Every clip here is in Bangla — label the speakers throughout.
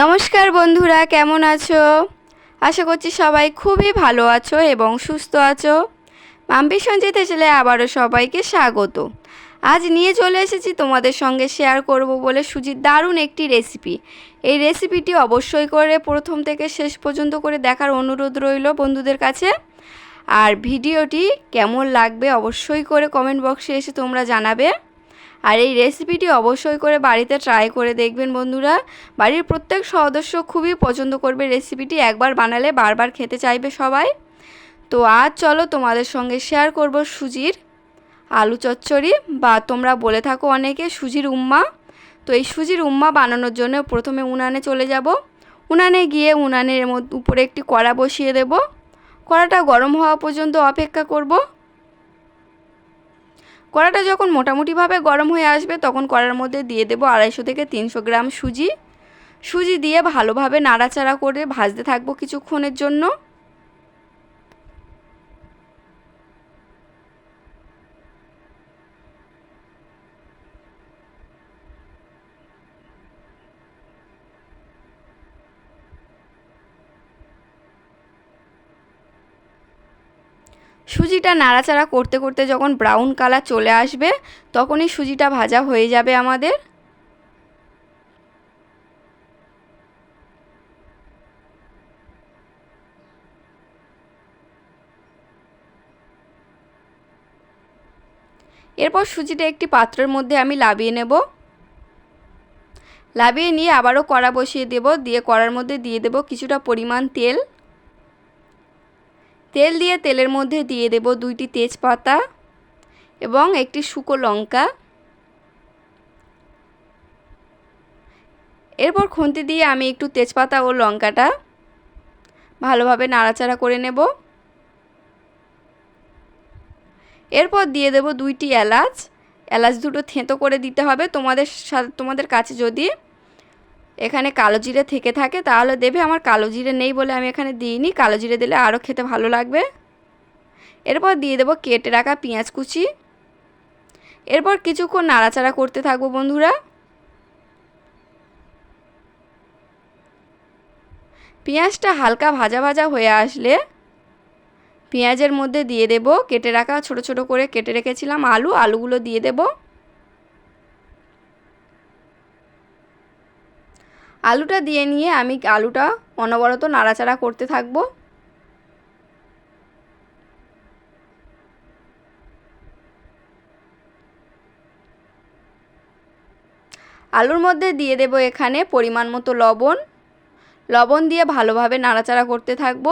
Speaker 1: নমস্কার বন্ধুরা, কেমন আছো? আশা করছি সবাই খুবই ভালো আছো এবং সুস্থ আছো। মাম্পি সঞ্জিতে চলে আবারও সবাইকে স্বাগত। আজ নিয়ে চলে এসেছি তোমাদের সঙ্গে শেয়ার করব বলে সুজির দারুণ একটি রেসিপি এই রেসিপিটি অবশ্যই করে প্রথম থেকে শেষ পর্যন্ত করে দেখার অনুরোধ রইল বন্ধুদের কাছে। আর ভিডিওটি কেমন লাগবে অবশ্যই করে কমেন্ট বক্সে এসে তোমরা জানাবে। আর এই রেসিপিটি অবশ্যই করে বাড়িতে ট্রাই করে দেখবেন বন্ধুরা। বাড়ির প্রত্যেক সদস্য খুবই পছন্দ করবে রেসিপিটি একবার বানালে বারবার খেতে চাইবে সবাই। তো আজ চলো তোমাদের সঙ্গে শেয়ার করব সুজির আলু চচ্চড়ি বা তোমরা বলে থাকো অনেকে সুজির উম্মা। তো এই সুজির উম্মা বানানোর জন্য প্রথমে উনানে চলে যাব। উনানে গিয়ে উনানের উপরে একটি কড়া বসিয়ে দেব। কড়াটা গরম হওয়া পর্যন্ত অপেক্ষা করব। কড়াটা যখন মোটামুটিভাবে গরম হয়ে আসবে, তখন কড়ার মধ্যে দিয়ে দেবো আড়াইশো থেকে তিনশো গ্রাম সুজি। সুজি দিয়ে ভালোভাবে নাড়াচাড়া করে ভাজতে থাকব কিছুক্ষণের জন্য। সুজিটা নাড়াচাড়া করতে করতে যখন ব্রাউন কালার চলে আসবে, তখনই সুজিটা ভাজা হয়ে যাবে আমাদের। এরপর সুজিটা একটি পাত্রের মধ্যে আমি লাবিয়ে নেব। লাবিয়ে নিয়ে আবারও কড়া বসিয়ে দেব, দিয়ে কড়ার মধ্যে দিয়ে দেব কিছুটা পরিমাণ তেল। তেল দিয়ে তেলের মধ্যে দিয়ে দেব দুইটি তেজপাতা এবং একটি শুকো লঙ্কা। এরপর খুন্তি দিয়ে আমি একটু তেজপাতা ও লঙ্কাটা ভালোভাবে নাড়াচাড়া করে নেব। এরপর দিয়ে দেব দুইটি এলাচ। এলাচ দুটো থেঁতো করে দিতে হবে। তোমাদের তোমাদের কাছে যদি এখানে কালো জিরে থেকে থাকে, তাহলে দেবে। আমার কালো জিরে নেই বলে আমি এখানে দিইনি। কালো জিরে দিলে আরও খেতে ভালো লাগবে। এরপর দিয়ে দেবো কেটে রাখা পেঁয়াজ কুচি। এরপর কিছুক্ষণ নাড়াচাড়া করতে থাকব বন্ধুরা। পেঁয়াজটা হালকা ভাজা ভাজা হয়ে আসলে পেঁয়াজের মধ্যে দিয়ে দেব। কেটে রাখা ছোট ছোট করে কেটে রেখেছিলাম আলু। আলুগুলো দিয়ে দেবো। আলুটা দিয়ে নিয়ে আমি আলুটা অনবরত নাড়াচাড়া করতে থাকব। আলুর মধ্যে দিয়ে দেব এখানে পরিমাণ মতো লবণ। লবণ দিয়ে ভালোভাবে নাড়াচাড়া করতে থাকব।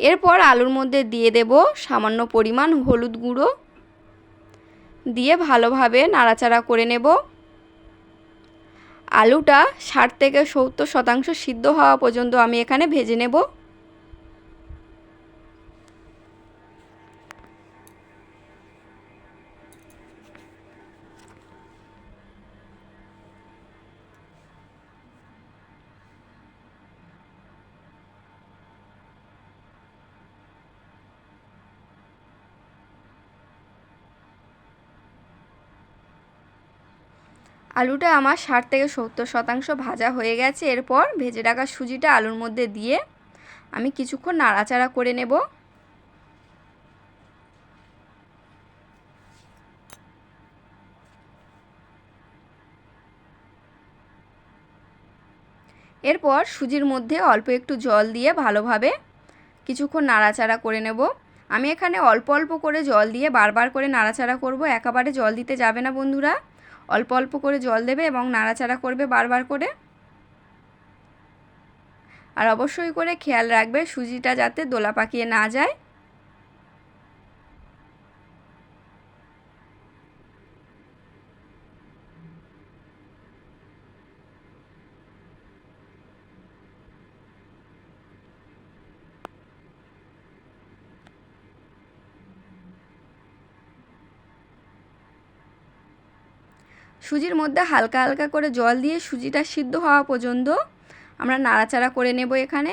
Speaker 1: এরপর আলুর মধ্যে দিয়ে দেব সামান্য পরিমাণ হলুদ গুঁড়ো। দিয়ে ভালোভাবে নাড়াচাড়া করে নেব। আলুটা ষাট থেকে সত্তর শতাংশ সিদ্ধ হওয়া পর্যন্ত আমি এখানে ভেজে নেব। আলুটা আমার ষাট থেকে সত্তর শতাংশ ভাজা হয়ে গেছে। এরপর ভেজে রাখা সুজিটা আলুর মধ্যে দিয়ে আমি কিছুক্ষণ নাড়াচাড়া করে নেব। এরপর সুজির মধ্যে অল্প একটু জল দিয়ে ভালোভাবে কিছুক্ষণ নাড়াচাড়া করে নেব। আমি এখানে অল্প অল্প করে জল দিয়ে বারবার করে নাড়াচাড়া করব। একেবারে জল দিতে যাবে না বন্ধুরা। অল্প অল্প করে জল দেবে এবং নাড়াচাড়া করবে বারবার করে। আর অবশ্যই করে খেয়াল রাখবে সুজিটা যাতে দোলা পাকিয়ে না যায়। সুজির মধ্যে হালকা হালকা করে জল দিয়ে সুজিটা সিদ্ধ হওয়া পর্যন্ত আমরা নাড়াচাড়া করে নেব এখানে।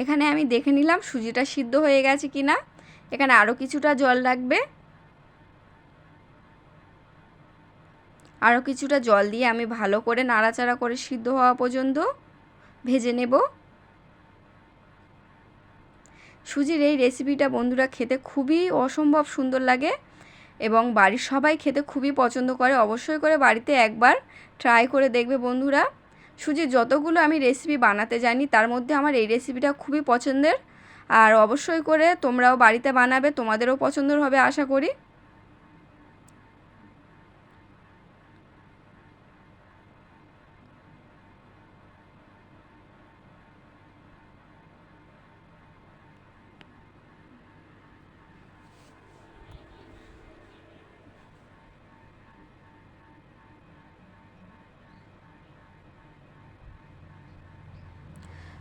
Speaker 1: এখানে আমি দেখে নিলাম সুজিটা সিদ্ধ হয়ে গেছে কি না এখানে আরও কিছুটা জল লাগবে। আরও কিছুটা জল দিয়ে আমি ভালো করে নাড়াচাড়া করে সিদ্ধ হওয়া পর্যন্ত ভেজে নেব। সুজির এই রেসিপিটা বন্ধুরা খেতে খুবই অসম্ভব সুন্দর লাগে এবং বাড়ির সবাই খেতে খুবই পছন্দ করে। অবশ্যই করে বাড়িতে একবার ট্রাই করে দেখবে বন্ধুরা। সুজির যতগুলো আমি রেসিপি বানাতে জানি তার মধ্যে আমার এই রেসিপিটা খুবই পছন্দের। আর অবশ্যই করে তোমরাও বাড়িতে বানাবে, তোমাদেরও পছন্দ হবে, আশা করি।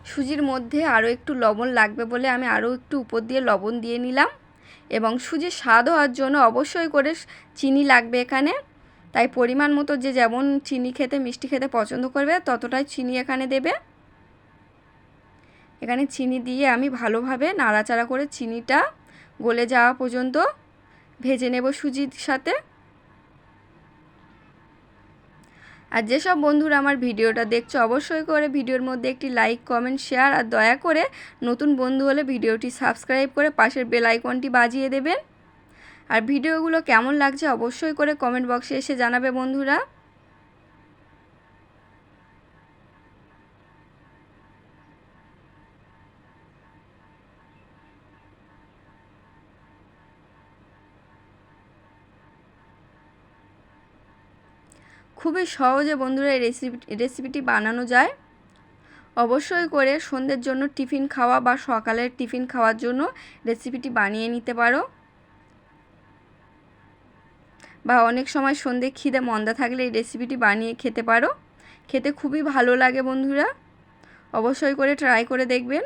Speaker 1: সুজির মধ্যে আরও একটু লবণ লাগবে বলে আমি আরও একটু উপর দিয়ে লবণ দিয়ে নিলাম। এবং সুজির স্বাদ হওয়ার জন্য অবশ্যই করে চিনি লাগবে এখানে। তাই পরিমাণ মতো যে যেমন চিনি খেতে, মিষ্টি খেতে পছন্দ করবে, ততটাই চিনি এখানে দেবে। এখানে চিনি দিয়ে আমি ভালোভাবে নাড়াচাড়া করে চিনিটা গলে যাওয়া পর্যন্ত ভেজে নেব সুজির সাথে। আর যেসব বন্ধুরা আমার ভিডিওটা দেখছ, অবশ্যই করে ভিডিওর মধ্যে একটি লাইক কমেন্ট শেয়ার আর দয়া করে নতুন বন্ধু হলে ভিডিওটি সাবস্ক্রাইব করে পাশের বেল আইকনটি বাজিয়ে দেবেন। আর ভিডিওগুলো কেমন লাগছে অবশ্যই করে কমেন্ট বক্সে এসে জানাবে বন্ধুরা। খুবই সহজে বন্ধুরা এই রেসিপি রেসিপিটি বানানো যায়। অবশ্যই করে সন্ধ্যের জন্য টিফিন খাওয়া বা সকালের টিফিন খাওয়ার জন্য রেসিপিটি বানিয়ে নিতে পারো। বা অনেক সময় সন্ধে খিদে মন্দা থাকলে এই রেসিপিটি বানিয়ে খেতে পারো। খেতে খুবই ভালো লাগে বন্ধুরা। অবশ্যই করে ট্রাই করে দেখবেন।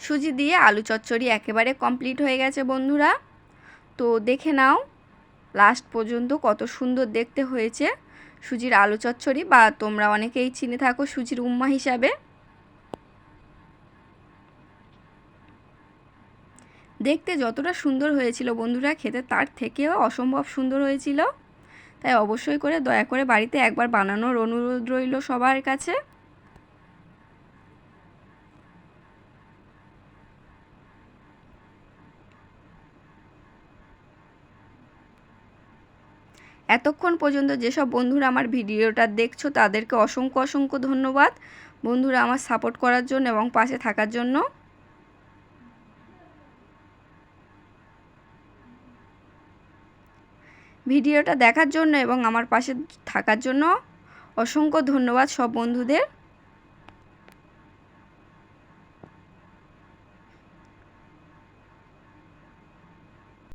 Speaker 1: সুজি দিয়ে আলু চচ্চড়ি একেবারে কমপ্লিট হয়ে গেছে, বন্ধুরা। তো দেখে নাও, লাস্ট পর্যন্ত কত সুন্দর দেখতে হয়েছে সুজির আলু চচ্চড়ি বা তোমরা অনেকেই চিনে থাকো সুজির উম্মা হিসাবে। দেখতে যতটা সুন্দর হয়েছিল, বন্ধুরা, খেতে তার থেকেও অসম্ভব সুন্দর হয়েছিল। তাই অবশ্যই করে দয়া করে বাড়িতে একবার বানানোর অনুরোধ রইল সবার কাছে। এতক্ষণ পর্যন্ত যেসব বন্ধুরা আমার ভিডিওটা দেখছ, তাদেরকে অসংখ্য অসংখ্য ধন্যবাদ। বন্ধুরা আমার সাপোর্ট করার জন্য এবং পাশে থাকার জন্য। ভিডিওটা দেখার জন্য এবং আমার পাশে থাকার জন্য অসংখ্য ধন্যবাদ সব বন্ধুদের।